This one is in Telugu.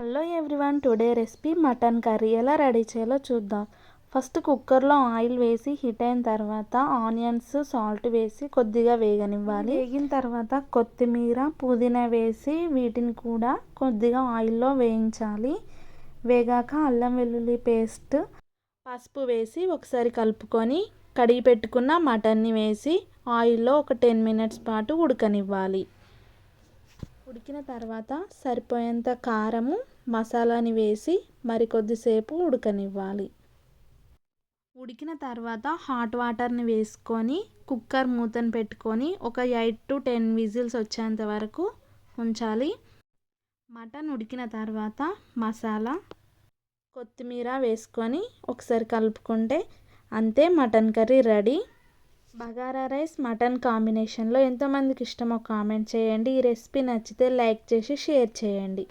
Hello everyone today recipe mutton curry ఎలా రెడీ చేయాలో చూద్దాం. ఫస్ట్ కుక్కర్లో ఆయిల్ వేసి హీట్ అయిన తర్వాత ఆనియన్స్ సాల్ట్ వేసి కొద్దిగా వేగనివ్వాలి. వేగిన తర్వాత కొత్తిమీర పుదీనా వేసి వీటిని కూడా కొద్దిగా ఆయిల్లో వేయించాలి. వేగాక అల్లం వెల్లుల్లి పేస్ట్ పసుపు వేసి ఒకసారి కలుపుకొని కడిగి పెట్టుకున్న మటన్ని వేసి ఆయిల్లో ఒక టెన్ మినిట్స్ పాటు ఉడకనివ్వాలి. ఉడికిన తర్వాత సరిపోయేంత కారము మసాలాని వేసి మరి కొద్దిసేపు ఉడకనివ్వాలి. ఉడికిన తర్వాత హాట్ వాటర్ని వేసుకొని కుక్కర్ మూతను పెట్టుకొని ఒక ఎయిట్ టు టెన్ విజిల్స్ వచ్చేంత వరకు ఉంచాలి. మటన్ ఉడికిన తర్వాత మసాలా కొత్తిమీర వేసుకొని ఒకసారి కలుపుకుంటే అంతే mutton curry ready. Bagara rice mutton కాంబినేషన్లో ఎంతమందికి ఇష్టమో కామెంట్ చేయండి. ఈ రెసిపీ నచ్చితే లైక్ చేసి షేర్ చేయండి.